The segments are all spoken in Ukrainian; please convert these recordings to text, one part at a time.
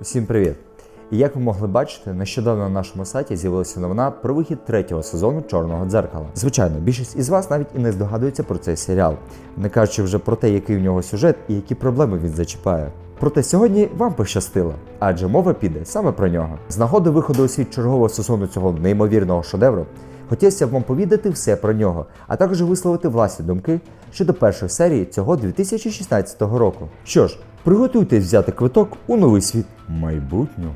Усім привіт! І як ви могли бачити, нещодавно на нашому сайті з'явилася новина про вихід третього сезону Чорного дзеркала. Звичайно, більшість із вас навіть і не здогадується про цей серіал, не кажучи вже про те, який в нього сюжет і які проблеми він зачіпає. Проте сьогодні вам пощастило, адже мова піде саме про нього. З нагоди виходу у світ чергового сезону цього неймовірного шедевру хотілося б вам повідати все про нього, а також висловити власні думки щодо першої серії цього 2016 року. Що ж, приготуйтесь взяти квиток у новий світ майбутнього.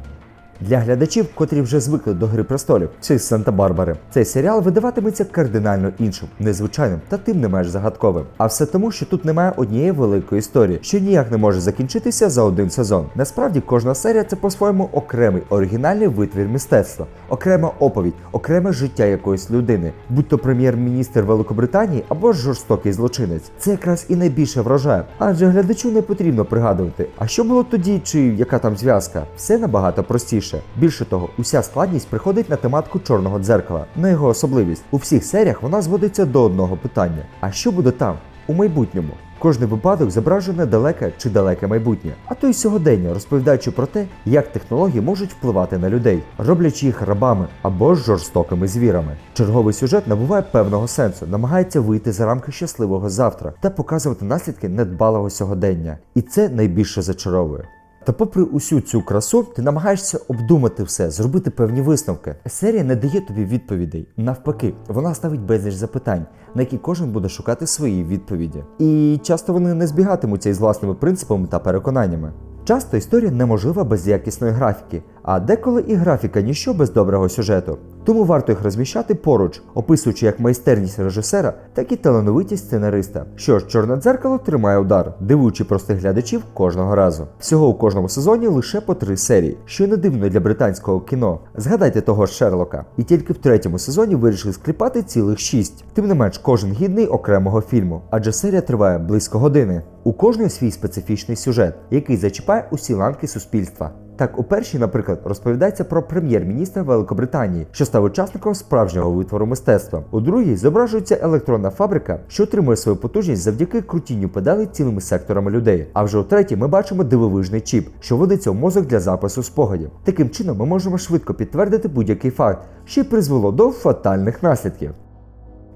Для глядачів, котрі вже звикли до Гри престолів чи Санта-Барбари, цей серіал видаватиметься кардинально іншим, незвичайним та тим не менш загадковим. А все тому, що тут немає однієї великої історії, що ніяк не може закінчитися за один сезон. Насправді, кожна серія це по-своєму окремий оригінальний витвір мистецтва, окрема оповідь, окреме життя якоїсь людини, будь то прем'єр-міністр Великобританії або жорстокий злочинець. Це якраз і найбільше вражає, адже глядачу не потрібно пригадувати, а що було тоді, чи яка там зв'язка. Все набагато простіше. Більше того, уся складність приходить на тематику чорного дзеркала, на його особливість. У всіх серіях вона зводиться до одного питання: а що буде там, у майбутньому? Кожний випадок зображує далеке чи далеке майбутнє, а то й сьогодення, розповідаючи про те, як технології можуть впливати на людей, роблячи їх рабами або ж жорстокими звірами. Черговий сюжет набуває певного сенсу, намагається вийти за рамки щасливого завтра та показувати наслідки недбалого сьогодення. І це найбільше зачаровує. Та попри усю цю красу, ти намагаєшся обдумати все, зробити певні висновки. Серія не дає тобі відповідей. Навпаки, вона ставить безліч запитань, на які кожен буде шукати свої відповіді. І часто вони не збігатимуться із власними принципами та переконаннями. Часто історія неможлива без якісної графіки, а деколи і графіка ніщо без доброго сюжету. Тому варто їх розміщати поруч, описуючи як майстерність режисера, так і талановитість сценариста. Що ж, чорне дзеркало тримає удар, дивуючи простих глядачів кожного разу. Всього у кожному сезоні лише по три серії, що не дивно для британського кіно. Згадайте того ж Шерлока. І тільки в третьому сезоні вирішили скліпати цілих шість. Тим не менш, кожен гідний окремого фільму, адже серія триває близько години. У кожної свій специфічний сюжет, який зачіпає усі ланки суспільства. Так, у першій, наприклад, розповідається про прем'єр-міністра Великобританії, що став учасником справжнього витвору мистецтва. У другій зображується електронна фабрика, що отримує свою потужність завдяки крутінню педалей цілими секторами людей. А вже у третій ми бачимо дивовижний чіп, що вводиться в мозок для запису спогадів. Таким чином, ми можемо швидко підтвердити будь-який факт, що призвело до фатальних наслідків.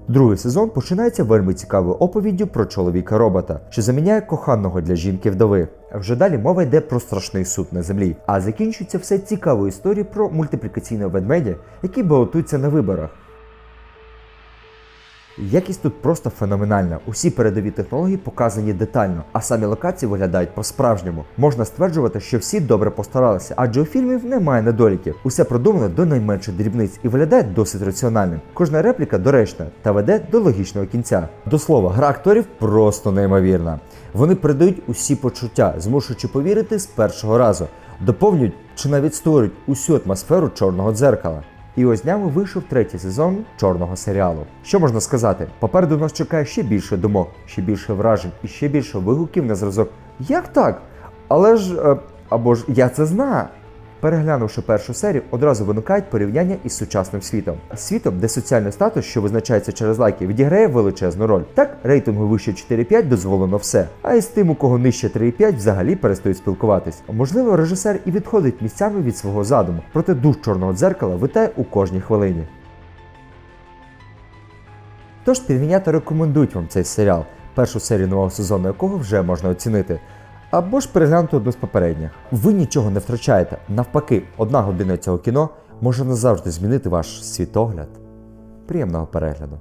Другий сезон починається вельми цікавою оповіддю про чоловіка робота, що заміняє коханого для жінки вдови. Вже далі мова йде про страшний суд на землі, а закінчується все цікавою історією про мультиплікаційного ведмедя, який балотується на виборах. Якість тут просто феноменальна. Усі передові технології показані детально, а самі локації виглядають по-справжньому. Можна стверджувати, що всі добре постаралися, адже у фільмів немає недоліків. Усе продумано до найменших дрібниць і виглядає досить раціональним. Кожна репліка доречна та веде до логічного кінця. До слова, гра акторів просто неймовірна. Вони передають усі почуття, змушуючи повірити з першого разу, доповнюють чи навіть створюють усю атмосферу чорного дзеркала. І ось днями вийшов третій сезон чорного серіалу. Що можна сказати? Попереду нас чекає ще більше думок, ще більше вражень і ще більше вигуків на зразок. Як так? Але ж е, або ж я це знаю. Переглянувши першу серію, одразу виникають порівняння із сучасним світом. Світом, де соціальний статус, що визначається через лайки, відіграє величезну роль. Так, рейтингу вище 4,5 дозволено все. А із тим, у кого нижче 3,5, взагалі перестають спілкуватись. Можливо, режисер і відходить місцями від свого задуму, проте дух чорного дзеркала витає у кожній хвилині. Тож пінгвінята рекомендують вам цей серіал, першу серію нового сезону якого вже можна оцінити. Або ж переглянути одну з попередніх. Ви нічого не втрачаєте. Навпаки, одна година цього кіно може назавжди змінити ваш світогляд. Приємного перегляду!